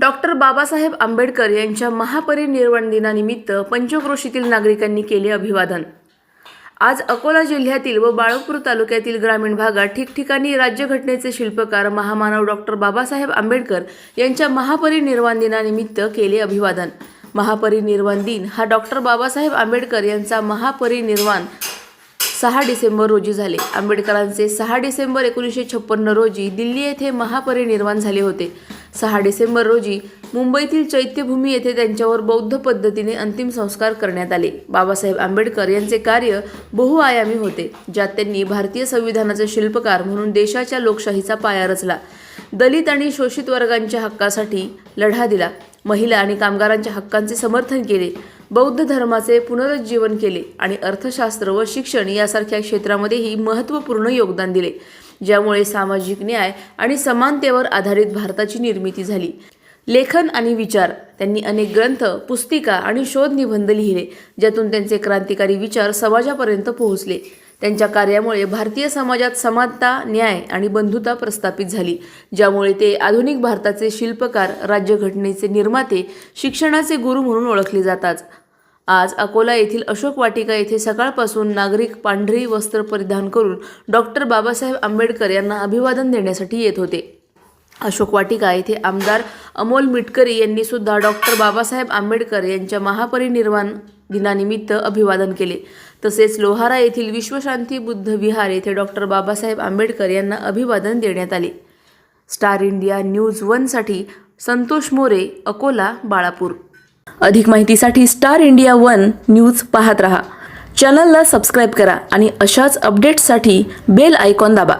Doctor Babasaheb Ambedkar यांच्या महापरिनिर्वाण दिनानिमित्त पंचक्रोशीतील नागरिकांनी केले अभिवादन. आज अकोला जिल्ह्यातील व बाळकपूर तालुक्यातील ग्रामीण भागात ठिकठिकाणी राज्यघटनेचे शिल्पकार महामानव डॉक्टर बाबासाहेब आंबेडकर यांच्या महापरिनिर्वाण दिनानिमित्त केले अभिवादन. महापरिनिर्वाण दिन हा डॉक्टर बाबासाहेब आंबेडकर यांचा महापरिनिर्वाण सहा डिसेंबर रोजी झाले. आंबेडकरांचे सहा डिसेंबर एकोणीसशे छप्पन्न रोजी दिल्ली येथे महापरिनिर्वाण झाले होते. सहा डिसेंबर रोजी मुंबईतील चैत्यभूमी येथे त्यांच्यावर बौद्ध पद्धतीने अंतिम संस्कार करण्यात आले. बाबासाहेब आंबेडकर यांचे कार्य बहुआयामी होते ज्यात त्यांनी भारतीय संविधानाचे शिल्पकार म्हणून देशाच्या लोकशाहीचा पाया रचला. दलित आणि शोषित वर्गांच्या हक्कासाठी लढा दिला. महिला आणि कामगारांच्या हक्कांचे समर्थन केले. बौद्ध धर्माचे पुनरुज्जीवन केले आणि अर्थशास्त्र व शिक्षण यासारख्या क्षेत्रामध्येही महत्त्वपूर्ण योगदान दिले ज्यामुळे सामाजिक न्याय आणि समानतेवर आधारित भारताची निर्मिती झाली. लेखन आणि विचार त्यांनी अनेक ग्रंथ पुस्तिका आणि शोध निबंध लिहिले ज्यातून त्यांचे क्रांतिकारी विचार समाजापर्यंत पोहोचले. त्यांच्या कार्यामुळे भारतीय समाजात समानता न्याय आणि बंधुता प्रस्थापित झाली ज्यामुळे ते आधुनिक भारताचे शिल्पकार राज्यघटनेचे निर्माते शिक्षणाचे गुरु म्हणून ओळखले जातात. आज अकोला येथील अशोक वाटिका येथे सकाळपासून नागरिक पांढरी वस्त्र परिधान करून डॉक्टर बाबासाहेब आंबेडकर यांना अभिवादन देण्यासाठी येत होते. अशोक वाटिका येथे आमदार अमोल मिटकरी यांनी सुद्धा डॉक्टर बाबासाहेब आंबेडकर यांच्या महापरिनिर्वाण दिनानिमित्त अभिवादन केले. तसेच लोहारा येथील विश्वशांती बुद्ध विहार येथे डॉक्टर बाबासाहेब आंबेडकर यांना अभिवादन देण्यात आले. स्टार इंडिया न्यूज वनसाठी संतोष मोरे अकोला बाळापूर. अधिक माहितीसाठी स्टार इंडिया वन न्यूज पाहत रहा. चॅनलला सबस्क्राईब करा आणि अशाच अपडेट्ससाठी बेल आयकॉन दाबा.